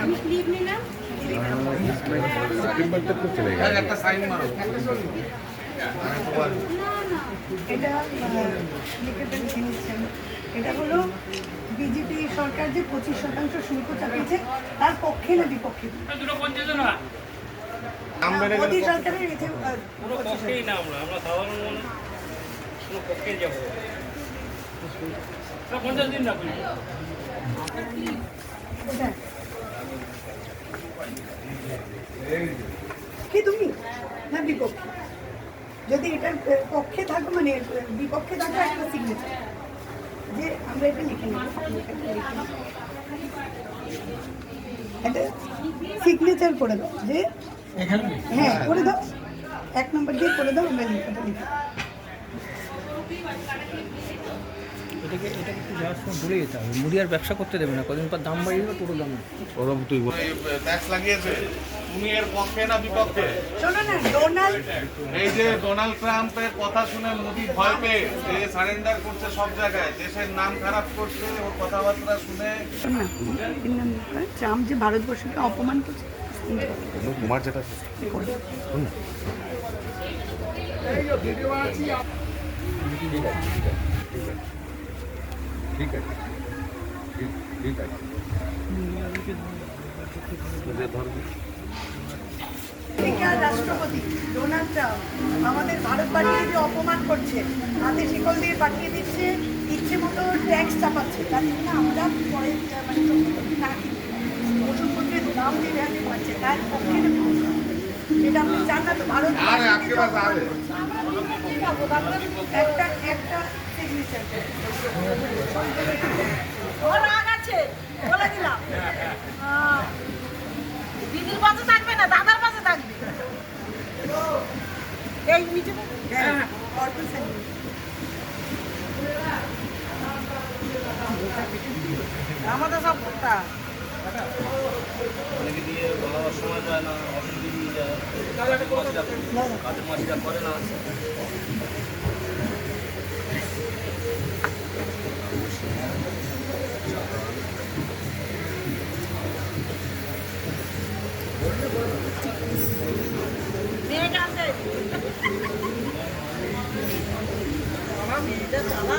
আমি ক্লিপ নিলাম একটা সাইন মারো এটা হলো বিজেপি সরকার যে পঁচিশ শতাংশ শুল্ক চাপিয়েছে তার পক্ষে না বিপক্ষে? মোদী সরকারের এতে কোনো পক্ষেই না আমরা আমরা সাধারণ কোনো পক্ষেই যাব না পঞ্চাশ দিন রাখুন কোথায়? কি তুমি? না বিপক্ষে। যদি এটার পক্ষে থাকো মানে বিপক্ষে থাকো একটা সিগনেচার যে আমরা এটা লিখে। একটা সিগনেচার করে দাও যে হ্যাঁ করে দাও। এক নম্বর দিয়ে করে দাও আমরা লিখাটা লিখে দেব। এটাকে এটাকে একটু যাওয়ার সময় বলে যেতে হবে। মুড়ি আর ব্যবসা করতে দেবে না। কদিন পর দাম বাড়িয়ে দেবে পুরো দাম। ওরম তুই ট্যাক্স লাগিয়েছে। তুমি এর পক্ষে না বিপক্ষে? শোনো না ডোনাল্ড এই যে ডোনাল্ড ট্রাম্পের কথা শুনে মোদি ভয় পেয়ে সে সারেন্ডার করছে সব জায়গায় দেশের নাম খারাপ করছে ওর কথাবার্তা শুনে ট্রাম্প যে ভারতবর্ষকে অপমান করছে কুমার যেটা ঠিক আছে ঠিক আছে ধরবি আমেরিকার রাষ্ট্রপতি ডোনাল্ড ট্রাম্প আমাদের ভারতবাসীকে যে অপমান করছে হাতে শিকল দিয়ে পাঠিয়ে দিচ্ছে ইচ্ছে মতো ট্যাক্স চাপাচ্ছে তার জন্য আমরা পরে মানে না ওষুধপত্রের দাম যে ভ্যালু পাচ্ছে তার পক্ষে এটা আপনি চান না তো ভারত একটা একটা দিলাম। দিদির পাশে থাকবে না, দাদার পাশে থাকবে। এই মিটে হ্যাঁ আমাদের সব ভোক্তা। অনেকে দিয়ে বলাবার সময় যায় না অসুবিধে নিয়ে যায়। করে না মেয়েটা আছে আমার মেয়েটা চালা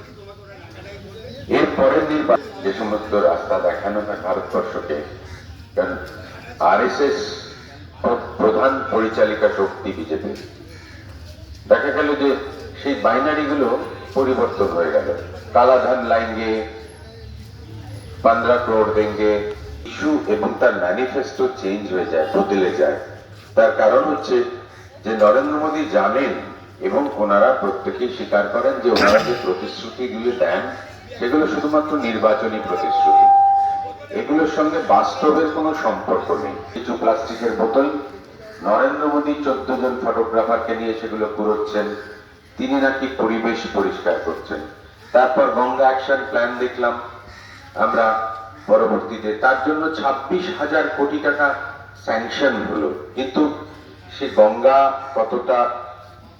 পরের যে সমস্ত রাস্তা দেখানো হয় ভারতবর্ষকে, কারণ আর প্রধান পরিচালিকা শক্তি বিজেপি। দেখা গেল যে সেই বাইনারি গুলো পরিবর্তন হয়ে গেল। কালাধান লাইন গিয়ে পনেরো ক্রোড় দেঙ্গে ইস্যু এবং তার ম্যানিফেস্টো চেঞ্জ হয়ে যায়, বদলে যায়। তার কারণ হচ্ছে যে নরেন্দ্র মোদী জানেন এবং ওনারা প্রত্যেকেই স্বীকার করেন যে ওনারা যে প্রতিশ্রুতিগুলি দেন সেগুলো শুধুমাত্র নির্বাচনী প্রতিশ্রুতি। এগুলোর সঙ্গে বাস্তবের কোনো সম্পর্ক নেই। কিছু প্লাস্টিকের বোতল, নরেন্দ্র মোদী চোদ্দ জন ফটোগ্রাফারকে নিয়ে সেগুলো কুড়োচ্ছেন তিনি নাকি পরিবেশ পরিষ্কার করছেন। তারপর গঙ্গা অ্যাকশন প্ল্যান দেখলাম আমরা পরবর্তীতে। তার জন্য ছাব্বিশ হাজার কোটি টাকা স্যাংশন হলো। কিন্তু সে গঙ্গা কতটা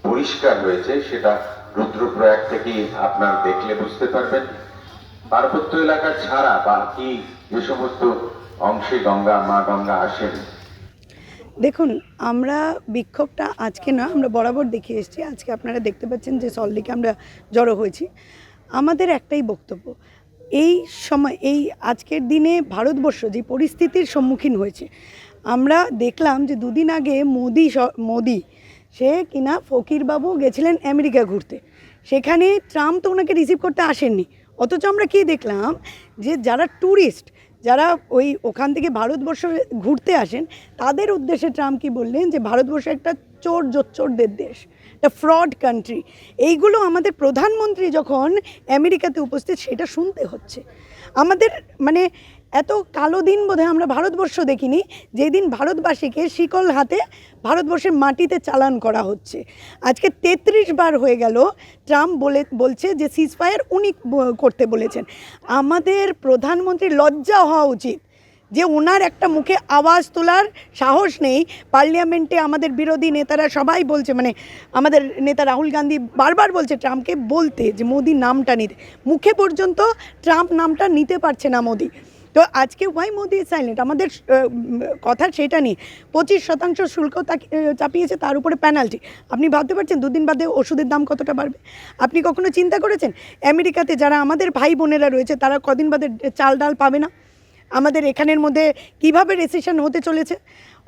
পরিষ্কার হয়েছে সেটা রুদ্রপ্রয়াগ থেকেই আপনার দেখলে বুঝতে পারবেন, পার্বত্য এলাকা ছাড়া বাকি যে সমস্ত অংশে গঙ্গা, মা গঙ্গা আসেন। দেখুন, আমরা বিক্ষোভটা আজকে না, আমরা বরাবর দেখিয়ে এসেছি। আজকে আপনারা দেখতে পাচ্ছেন যে সল্টলেকে আমরা জড়ো হয়েছি। আমাদের একটাই বক্তব্য, এই সময়, এই আজকের দিনে ভারতবর্ষ যে পরিস্থিতির সম্মুখীন হয়েছে, আমরা দেখলাম যে দুদিন আগে মোদি মোদি সে কিনা ফকিরবাবু গেছিলেন আমেরিকা ঘুরতে। সেখানে ট্রাম্প তো ওনাকে রিসিভ করতে আসেননি। অথচ আমরা কী দেখলাম যে যারা ট্যুরিস্ট যারা ওই ওখান থেকে ভারতবর্ষ ঘুরতে আসেন, তাদের উদ্দেশ্যে ট্রাম্প কি বললেন যে ভারতবর্ষ একটা চোর জোচ্চোরদের দেশ। একটা ফ্রড কান্ট্রি। এইগুলো আমাদের প্রধানমন্ত্রী যখন আমেরিকাতে উপস্থিত, সেটা শুনতে হচ্ছে। আমাদের মানে এত কালো দিন বোধহয় আমরা ভারতবর্ষ দেখিনি, যেদিন ভারতবাসীকে শিকল হাতে ভারতবর্ষের মাটিতে চালান করা হচ্ছে। আজকে তেত্রিশ বার হয়ে গেল, ট্রাম্প বলে, বলছে যে সিজফায়ার উনি করতে বলেছেন। আমাদের প্রধানমন্ত্রীর লজ্জা হওয়া উচিত। যে ওনার একটা মুখে আওয়াজ তোলার সাহস নেই পার্লামেন্টে আমাদের বিরোধী নেতারা সবাই বলছে মানে আমাদের নেতা রাহুল গান্ধী বারবার বলছে ট্রাম্পকে বলতে যে মোদি নামটা নিতে। মুখে পর্যন্ত ট্রাম্প নামটা নিতে পারছে না মোদি। তো আজকে ওয়াই মোদি সাইলেন্ট আমাদের কথা সেটা নিয়ে। পঁচিশ শতাংশ শুল্ক চাপিয়েছে, তার উপরে পেনাল্টি আপনি ভাবতে পারছেন, দুদিন বাদে ওষুধের দাম কতটা বাড়বে? আপনি কখনো চিন্তা করেছেন? আমেরিকাতে যারা আমাদের ভাই বোনেরা রয়েছে, তারা কদিন বাদে চাল ডাল পাবে না? আমাদের এখানের মধ্যে কীভাবে রেসিশন হতে চলেছে?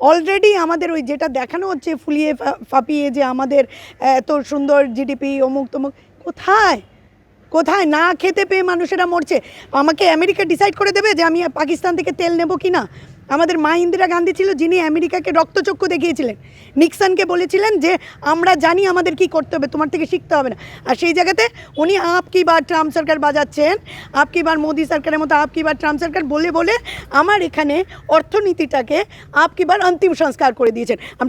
অলরেডি আমাদের ওই যেটা দেখানো হচ্ছে ফুলিয়ে ফাঁপিয়ে যে আমাদের এত সুন্দর জিডিপি অমুক তমুক, কোথায়? কোথায়? না খেতে পেয়ে মানুষেরা মরছে। আমাকে আমেরিকা ডিসাইড করে দেবে যে আমি পাকিস্তান থেকে তেল নেব কি না আমাদের মা ইন্দিরা গান্ধী ছিল যিনি আমেরিকাকে রক্তচক্ষু দেখিয়েছিলেন। নিক্সনকে বলেছিলেন যে, আমরা জানি আমাদের কি করতে হবে, তোমার থেকে শিখতে হবে না। আর সেই জায়গাতে উনি আপ কি বার ট্রাম্প সরকার বাজাচ্ছেন? আপ কি বার মোদি সরকারের মতো আপ কি বার ট্রাম্প সরকার? বলে বলে আমার এখানে অর্থনীতিটাকে আপ কি বার অন্তিম সংস্কার করে দিয়েছেন।